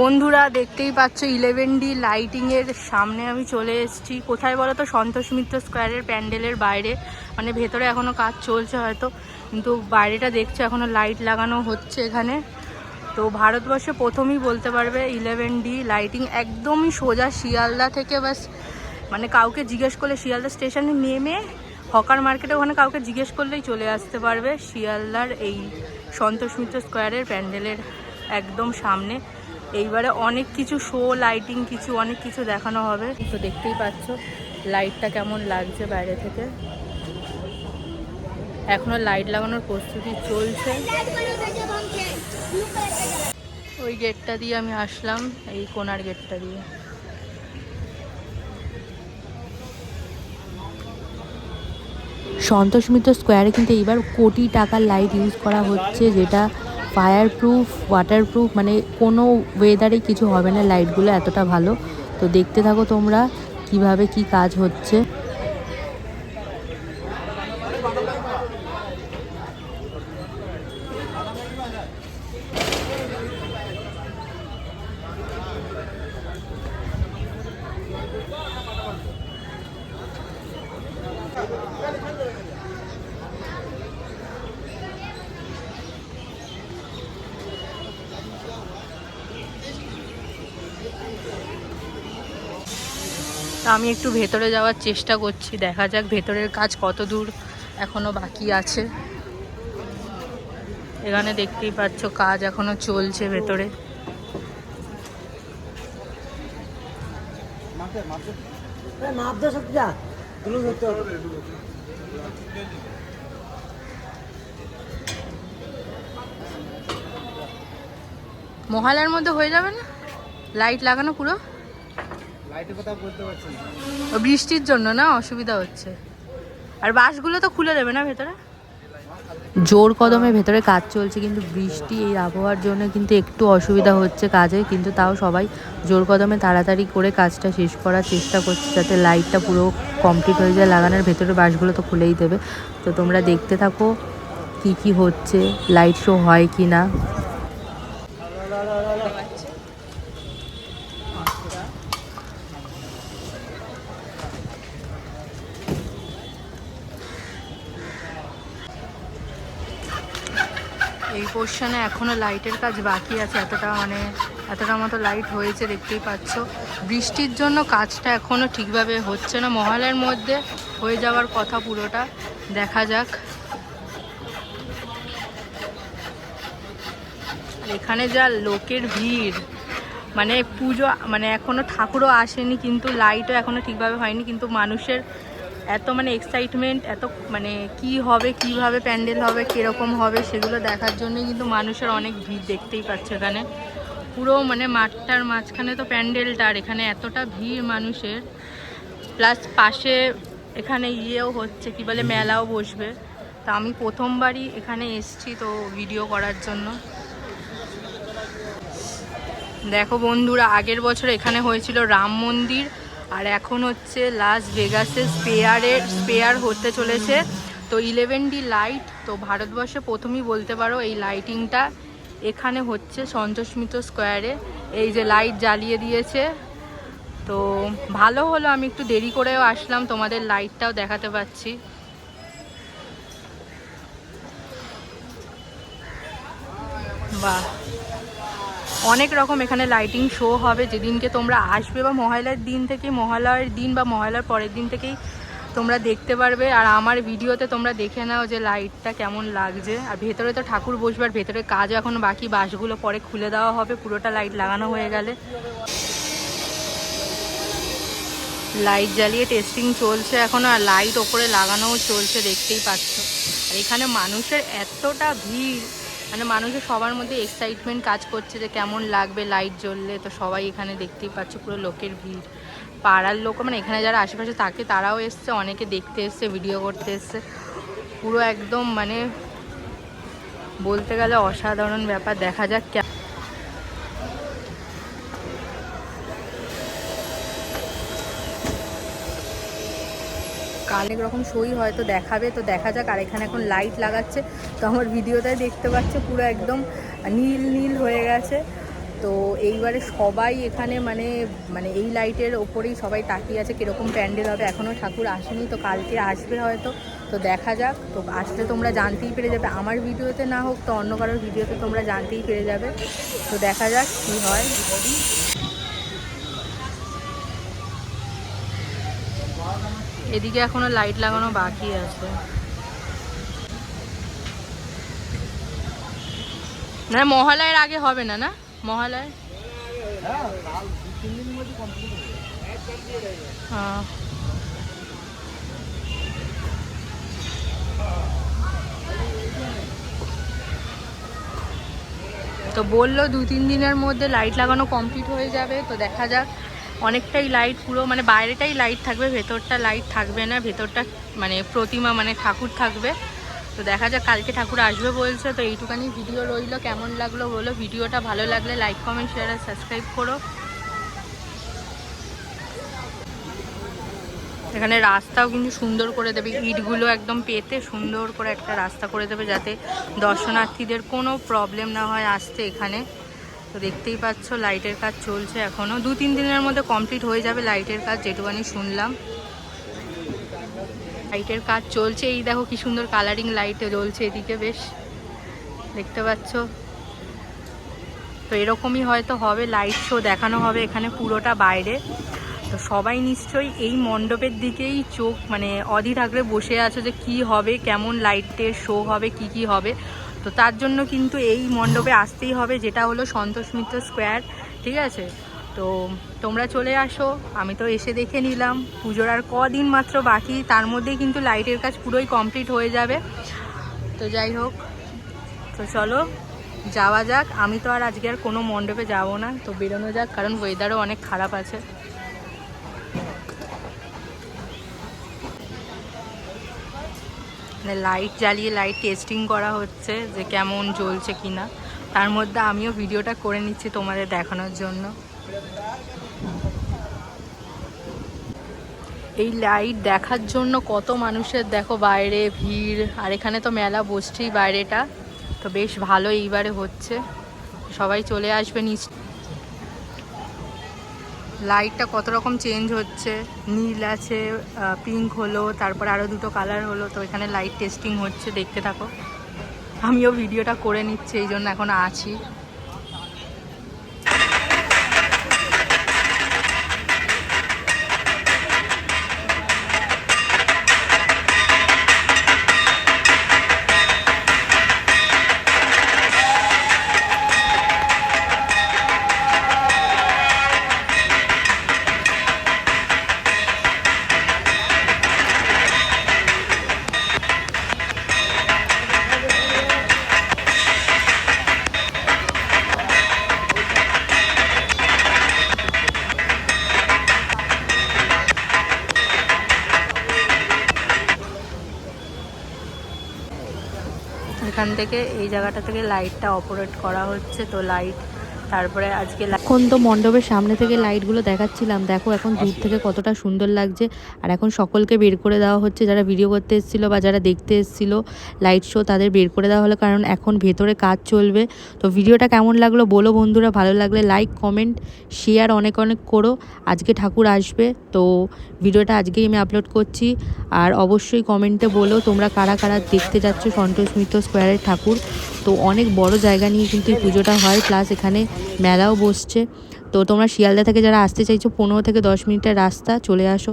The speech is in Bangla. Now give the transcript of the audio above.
বন্ধুরা দেখতেই পাচ্ছ ইলেভেন ডি লাইটিংয়ের সামনে আমি চলে এসেছি। কোথায় বলো তো সন্তোষ মিত্র স্কোয়ারের প্যান্ডেলের বাইরে। মানে ভেতরে এখনও কাজ চলছে হয়তো। কিন্তু বাইরেটা দেখছ এখনও লাইট লাগানো হচ্ছে এখানে। তো ভারতবর্ষে প্রথমেই বলতে পারবে ইলেভেন ডি লাইটিং একদমই সোজা শিয়ালদা থেকে বাস মানে কাউকে জিজ্ঞেস করলে শিয়ালদা স্টেশনে নেমে হকার মার্কেটে ওখানে কাউকে জিজ্ঞেস করলেই চলে আসতে পারবে। শিয়ালদার এই সন্তোষ মিত্র স্কোয়ারের প্যান্ডেলের একদম সামনে। এইবারে অনেক কিছু শো লাইটিং কিছু, অনেক কিছু দেখানো হবে। তো দেখতেই পাচ্ছ লাইটটা কেমন লাগছে বাইরে থেকে। এখনও লাইট লাগানোর প্রস্তুতি চলছে। ওই গেটটা দিয়ে আমি আসলাম, এই কোনার গেটটা দিয়ে। সন্তোষ মিত্র স্কোয়ারে কিন্তু এইবার কোটি টাকার লাইট ইউজ করা হচ্ছে, যেটা ফায়ার প্রুফ ওয়াটার প্রুফ মানে কোনো ওয়েদারে কিছু হবে না লাইটগুলো এতটা ভালো। তো দেখতে থাকো তোমরা কীভাবে কি কাজ হচ্ছে। তা আমি একটু ভেতরে যাওয়ার চেষ্টা করছি। দেখা যাক ভেতরের কাজ কত দূর এখনও বাকি আছে। এখানে দেখতেই পাচ্ছ কাজ এখনও চলছে ভেতরে। মহালার মধ্যে হয়ে যাবে না? লাইট লাগানো পুরো লাইটের কথা বলতে পারছি না ও বৃষ্টির জন্য না অসুবিধা হচ্ছে। আর বাসগুলো তো খুলে দেবে না ভেতরে? জোর কদমে ভেতরে কাজ চলছে, কিন্তু বৃষ্টি এই আবহাওয়ার জন্য কিন্তু একটু অসুবিধা হচ্ছে কাজে, কিন্তু তাও সবাই জোর কদমে তাড়াতাড়ি করে কাজটা শেষ করার চেষ্টা করছে, যাতে লাইটটা পুরো কমপ্লিট হয়ে যায়। লাগানোর ভেতরে বাসগুলো তো খুলেই দেবে। তো তোমরা দেখতে থাকো কি কি হচ্ছে লাইট শো হয় কি না পোর্শনে এখনও লাইটের কাজ বাকি আছে। এতটা মানে এতটা মতো লাইট হয়েছে, দেখতেই পাচ্ছ। বৃষ্টির জন্য কাজটা এখনও ঠিকভাবে হচ্ছে না। মহলের মধ্যে হয়ে যাওয়ার কথা পুরোটা। দেখা যাক। এখানে যা লোকের ভিড় মানে পুজো মানে এখনও ঠাকুরও আসেনি, কিন্তু লাইটও এখনও ঠিকভাবে হয়নি, কিন্তু মানুষের এত মানে এক্সাইটমেন্ট এত মানে কি হবে, কীভাবে প্যান্ডেল হবে, কীরকম হবে, সেগুলো দেখার জন্যই কিন্তু মানুষের অনেক ভিড় দেখতেই পাচ্ছে এখানে। পুরো মানে মাঠটার মাঝখানে তো প্যান্ডেলটা, আর এখানে এতটা ভিড় মানুষের। প্লাস পাশে এখানে ইয়েও হচ্ছে, কি বলে, মেলাও বসবে। তা আমি প্রথমবারই এখানে এসছি তো ভিডিও করার জন্য। দেখো বন্ধুরা, আগের বছর এখানে হয়েছিল রাম মন্দির। আর এখন হচ্ছে লাস ভেগাসে স্পেয়ারের স্পেয়ার হতে চলেছে। তো ইলেভেন ডি লাইট তো ভারতবর্ষে প্রথমেই বলতে পারো এই লাইটিংটা এখানে হচ্ছে সন্তোষ মিত্র স্কোয়ারে এই যে লাইট জ্বালিয়ে দিয়েছে। তো ভালো হলো, আমি একটু দেরি করেও আসলাম, তোমাদের লাইটটাও দেখাতে পাচ্ছি। বাহ। অনেক রকম এখানে লাইটিং শো হবে। যেদিনকে তোমরা আসবে বা মহালয়ার দিন থেকে মহালয়ার দিন বা মহালয়ার পরের দিন থেকেই তোমরা দেখতে পারবে। আর আমার ভিডিওতে তোমরা দেখে নাও যে লাইটটা কেমন লাগছে। আর ভেতরে তো ঠাকুর বসবে, আর ভেতরে কাজ এখনও বাকি। বাসগুলো পরে খুলে দেওয়া হবে, পুরোটা লাইট লাগানো হয়ে গেলে। লাইট জ্বালিয়ে টেস্টিং চলছে এখনও, আর লাইট ওপরে লাগানোও চলছে, দেখতেই পাচ্ছ। আর এখানে মানুষের এতটা ভিড়। মানে মানুষের সবার মধ্যে এক্সাইটমেন্ট কাজ করছে যে কেমন লাগবে লাইট জ্বললে। তো সবাই এখানে দেখতেই পাচ্ছ পুরো লোকের ভিড়। পাড়ার লোক মানে এখানে যারা আশেপাশে থাকে, তারাও এসছে, অনেকে দেখতে এসছে ভিডিও করতে এসছে। পুরো একদম মানে বলতে গেলে অসাধারণ ব্যাপার। দেখা যাক অনেক রকম শোই হয়তো দেখাবে। তো দেখা যাক, আর এখানে এখন লাইট লাগাচ্ছে। তো আমার ভিডিওটাই দেখতে পাচ্ছে, পুরো একদম নীল নীল হয়ে গেছে। তো এইবারে সবাই এখানে মানে মানে এই লাইটের ওপরেই সবাই তাকিয়ে আছে, কীরকম প্যান্ডেল হবে। এখনও ঠাকুর আসেনি, তো কালকে আসবে হয়তো। তো দেখা যাক, তো আসলে তোমরা জানতেই পেরে যাবে। আমার ভিডিওতে না হোক, তো অন্য কারোর ভিডিওতে তোমরা জানতেই পেরে যাবে। তো দেখা যাক কী হয়। এদিকে এখনও লাইট লাগানো বাকি আছে। না, মহালয়ের আগে হবে না না? মহালয় হ্যাঁ। তো বলল দু তিন দিনের মধ্যে লাইট লাগানো কমপ্লিট হয়ে যাবে, তো দেখা যাক। অনেকটাই লাইট পুরো মানে বাইরেটাই লাইট থাকবে, ভেতরটা লাইট থাকবে না, ভেতরটা মানে প্রতিমা মানে ঠাকুর থাকবে। তো দেখা যাক, কালকে ঠাকুর আসবে বলছে, তো এইটুখানি ভিডিও রইল, কেমন লাগল বলো? ভিডিওটা ভালো লাগলে লাইক কমেন্ট শেয়ার আর সাবস্ক্রাইব করো। এখানে রাস্তাও কিন্তু সুন্দর করে দেবে, ইটগুলো একদম পেতে সুন্দর করে একটা রাস্তা করে দেবে যাতে দর্শনার্থীদের কোনো প্রবলেম না হয় আসতে এখানে। তো দেখতেই পাচ্ছ লাইটের কাজ চলছে এখনও দু, তিন দিনের মধ্যে কমপ্লিট হয়ে যাবে লাইটের কাজ, যেটুকানি শুনলাম। লাইটের কাজ চলছে। এই দেখো কি সুন্দর কালারিং লাইট জ্বলছে এদিকে বেশ। দেখতে পাচ্ছ? তো এরকমই হয়তো হবে লাইট শো দেখানো হবে এখানে পুরোটা বাইরে। তো সবাই নিশ্চয়ই এই মণ্ডপের দিকেই চোখ মানে অধীর আগ্রে বসে আছো যে কি হবে, কেমন লাইটের শো হবে, কি কি হবে। তো তার জন্য কিন্তু এই মণ্ডপে আসতেই হবে, যেটা হলো সন্তোষ মিত্র স্কোয়ার, ঠিক আছে? তো তোমরা চলে আসো, আমি তো এসে দেখে নিলাম। পুজোর আর কদিন মাত্র বাকি, তার মধ্যেই কিন্তু লাইটের কাজ পুরোই কমপ্লিট হয়ে যাবে। তো যাই হোক, তো চলো, যাওয়া যাক। আমি তো আর আজকে আর কোনো মণ্ডপে যাব না, তো বেরোনো যাক, কারণ ওয়েদারও অনেক খারাপ আছে। লাইট জ্বালিয়ে লাইট টেস্টিং করা হচ্ছে যে কেমন জ্বলছে কিনা। তার মধ্যে আমিও ভিডিওটা করে নিচ্ছি তোমাদের দেখানোর জন্য। এই লাইট দেখার জন্য কত মানুষের, দেখো বাইরে ভিড়, আর এখানে তো মেলা বসছেই বাইরেটা। তো বেশ ভালো এইবারে হচ্ছে। সবাই চলে আসবে নিচ লাইটটা কত রকম চেঞ্জ হচ্ছে? নীল আছে পিঙ্ক হলো, তারপর আরও দুটো কালার হলো, তো এখানে লাইট টেস্টিং হচ্ছে, দেখতে থাকো। আমিও ভিডিওটা করে নিচ্ছি, এই জন্য এখন আছি। এখান থেকে এই জায়গাটা থেকে লাইটটা অপারেট করা হচ্ছে। তো লাইট তারপরে আজকে এখন তো মণ্ডপের সামনে থেকে লাইটগুলো দেখাচ্ছিলাম। দেখো এখন দূর থেকে কতটা সুন্দর লাগছে। আর এখন সকলকে বের করে দেওয়া হচ্ছে। যারা ভিডিও করতে এসেছিল বা যারা দেখতে এসেছিল লাইট শো তাদের বের করে দেওয়া হলো। কারণ এখন ভেতরে কাজ চলবে। তো ভিডিওটা কেমন লাগল বলো বন্ধুরা। ভালো লাগলে লাইক কমেন্ট শেয়ার অনেক অনেক করো। আজকে ঠাকুর আসবে। তো ভিডিওটা আজকেই আমি আপলোড করছি। আর অবশ্যই কমেন্টে বলো তোমরা কারা কারা দেখতে যাচ্ছ সন্তোষ মিত্র স্কোয়ারের ঠাকুর। তো অনেক বড় জায়গা নিয়ে কিন্তু এই পুজোটা হয় প্লাস এখানে মেলাও বসছে। তো তোমরা শিয়ালদা থেকে যারা আসতে চাইছো, পনেরো থেকে দশ মিনিটের রাস্তা, চলে আসো।